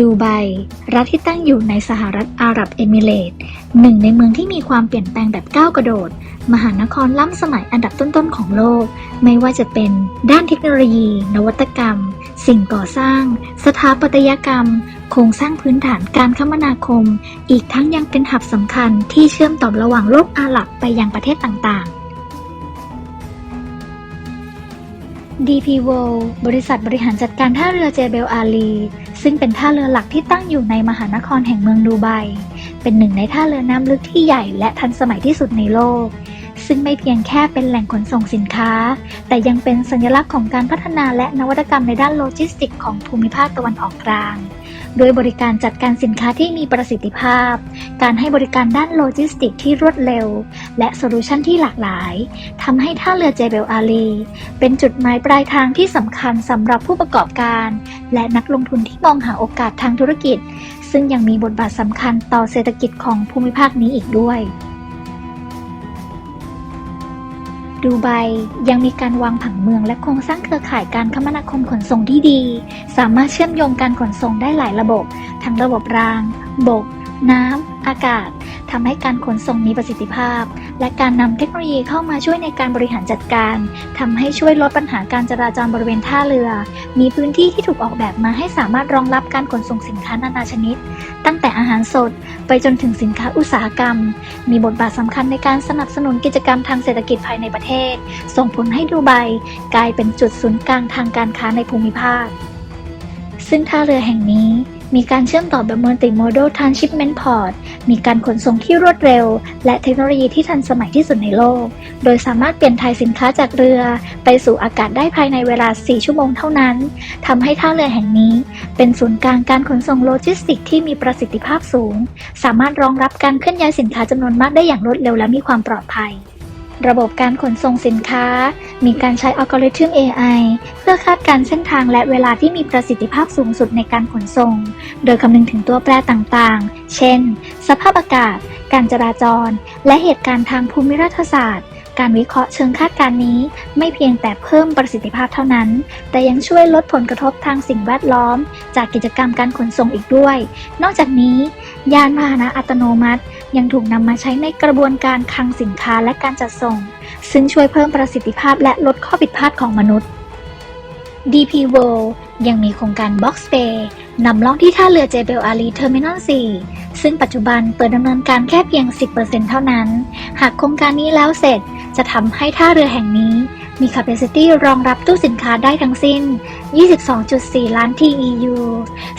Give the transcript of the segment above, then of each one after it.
ดูไบ รัฐที่ตั้งอยู่ในสหรัฐอาหรับเอมิเรตส์หนึ่งในเมืองที่มีความเปลี่ยนแปลงแบบก้าวกระโดด มหานครล้ำสมัยอันดับต้นๆของโลก ไม่ว่าจะเป็นด้านเทคโนโลยี นวัตกรรม สิ่งก่อสร้าง สถาปัตยกรรม โครงสร้างพื้นฐานการคมนาคม อีกทั้งยังเป็นหับสำคัญที่เชื่อมต่อระหว่างโลกอาหรับไปยังประเทศต่างๆ DP World บริษัทบริหารจัดการท่าเรือเจเบลอาลี ซึ่งเป็นท่าเรือหลักที่ตั้งอยู่ในมหานครแห่งเมืองดูไบ เป็นหนึ่งในท่าเรือน้ำลึกที่ใหญ่และทันสมัยที่สุดในโลก ซึ่งไม่เพียงแค่เป็นแหล่งขนส่งสินค้า แต่ยังเป็นสัญลักษณ์ของการพัฒนาและนวัตกรรมในด้านโลจิสติก ของภูมิภาคตะวันออกกลาง โดยบริการจัดการสินค้าที่มีประสิทธิภาพ การให้บริการด้านโลจิสติกที่รวดเร็ว และโซลูชันที่หลากหลายทำให้ท่าเรือเจเบลอาลี เป็นจุดหมายปลายทางที่สำคัญสำหรับผู้ประกอบการ และนักลงทุนที่มองหาโอกาสทางธุรกิจ ซึ่งยังมีบทบาทสำคัญต่อเศรษฐกิจของภูมิภาคนี้อีกด้วย ดูไบยังมีการวางผังเมืองและโครงสร้างเครือข่ายการคมนาคมขนส่งที่ดี สามารถเชื่อมโยงการขนส่งได้หลายระบบ ทั้งระบบราง บก น้ำ อากาศทำให้การขนส่งมีประสิทธิภาพ และการนำเทคโนโลยีเข้ามาช่วยในการบริหารจัดการทำให้ช่วยลดปัญหาการจราจรบริเวณท่าเรือ มีพื้นที่ที่ถูกออกแบบมาให้สามารถรองรับการขนส่งสินค้านานาชนิด ตั้งแต่อาหารสดไปจนถึงสินค้าอุตสาหกรรม มีบทบาทสำคัญในการสนับสนุนกิจกรรมทางเศรษฐกิจภายในประเทศ ส่งผลให้ดูไบกลายเป็นจุดศูนย์กลางทางการค้าในภูมิภาค ซึ่งท่าเรือแห่งนี้ มีการเชื่อมต่อแบบ Multimodal Transshipment Port มีการขนส่งที่รวดเร็ว และเทคโนโลยีที่ทันสมัยที่สุดในโลก โดยสามารถเปลี่ยนถ่ายสินค้าจากเรือ ไปสู่อากาศได้ภายในเวลา 4 ชั่วโมงเท่านั้น ทำให้ท่าเรือแห่งนี้ เป็นศูนย์กลางการขนส่งโลจิสติกที่มีประสิทธิภาพสูง สามารถรองรับการเคลื่อนย้ายสินค้าจำนวนมากได้อย่างรวดเร็วและมีความปลอดภัย ระบบการขนส่งสินค้า มีการใช้อัลกอริทึม AI เพื่อคาดการเส้นทางและเวลาที่มีประสิทธิภาพสูงสุดในการขนส่ง โดยคำนึงถึงตัวแปรต่างๆ เช่น สภาพอากาศ การจราจร และเหตุการณ์ทางภูมิรัฐศาสตร์ การวิเคราะห์เชิงคาดการณ์นี้ ไม่เพียงแต่เพิ่มประสิทธิภาพเท่านั้น แต่ยังช่วยลดผลกระทบทางสิ่งแวดล้อม จากกิจกรรมการขนส่งอีกด้วย นอกจากนี้ ยานพาหนะอัตโนมัติ ยังถูกนำมาใช้ในกระบวนการคลังสินค้าและการจัดส่ง ซึ่งช่วยเพิ่มประสิทธิภาพและลดข้อผิดพลาดของมนุษย์ DP World ยังมีโครงการ Box Bay นำล่องที่ท่าเรือเจเบลอาลีเทอร์มินอล 4 ซึ่งปัจจุบันเปิดดำเนินการแค่เพียง 10%เท่านั้น หากโครงการนี้แล้วเสร็จ จะทำให้ท่าเรือแห่งนี้มี capacity รองรับตู้สินค้าได้ทั้งสิ้น 22.4 ล้าน TEU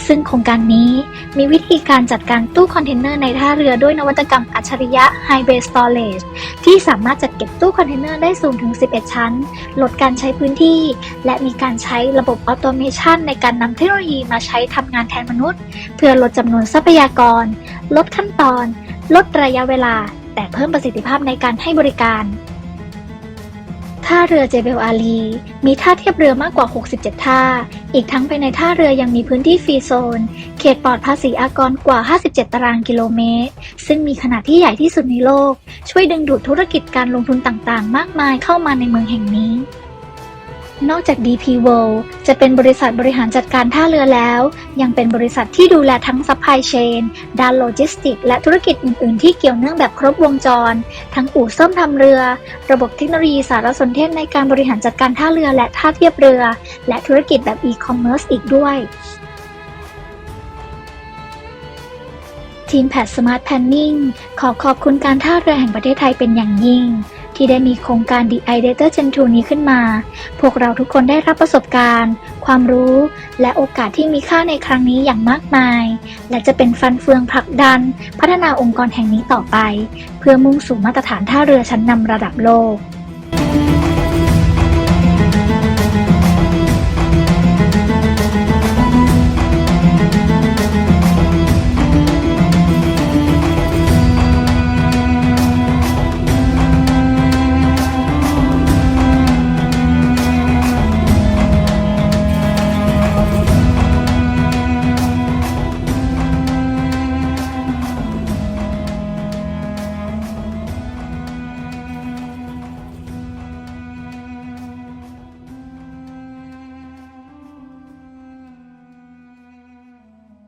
ซึ่งโครงการนี้มีวิธีการจัดการตู้คอนเทนเนอร์ในท่าเรือด้วยนวัตกรรมอัจฉริยะ High Bay Storage ที่สามารถจัดเก็บตู้คอนเทนเนอร์ได้สูงถึง 11 ชั้น ลดการใช้พื้นที่ และมีการใช้ระบบออโตเมชันในการนำเทคโนโลยีมาใช้ทำงานแทนมนุษย์ เพื่อลดจำนวนทรัพยากร ลดขั้นตอน ลดระยะเวลา แต่เพิ่มประสิทธิภาพในการให้บริการ ท่าเรือเจเบลอาลี มีท่าเทียบเรือมากกว่า 67 ท่า อีกทั้งภายในท่าเรือยังมีพื้นที่ฟรีโซน เขตปลอดภาษีอากรกว่า 57 ตารางกิโลเมตร ซึ่งมีขนาดที่ใหญ่ที่สุดในโลก ช่วยดึงดูดธุรกิจการลงทุนต่างๆ มากมายเข้ามาในเมืองแห่งนี้ นอกจาก DP World จะเป็นบริษัทบริหารจัดการท่าเรือแล้ว ยังเป็นบริษัทที่ดูแลทั้งซัพพลายเชนด้านโลจิสติก และธุรกิจอื่น ๆ ที่เกี่ยวเนื่องแบบครบวงจร ทั้งอู่ซ่อมทำเรือ ระบบเทคโนโลยีสารสนเทศในการบริหารจัดการท่าเรือและท่าเทียบเรือ และธุรกิจแบบอีคอมเมิร์ซอีกด้วยทีมแพทสมาร์ทแพนนิ่งขอขอบคุณการท่าเรือแห่งประเทศไทยเป็นอย่างยิ่ง ที่ได้มีโครงการ The Ideator Gen 2 นี้ขึ้นมา พวกเราทุกคนได้รับประสบการณ์ ความรู้และโอกาสที่มีค่าในครั้งนี้อย่างมากมาย และจะเป็นฟันเฟืองผลักดัน พัฒนาองค์กรแห่งนี้ต่อไป เพื่อมุ่งสู่มาตรฐานท่าเรือชั้นนำระดับโลก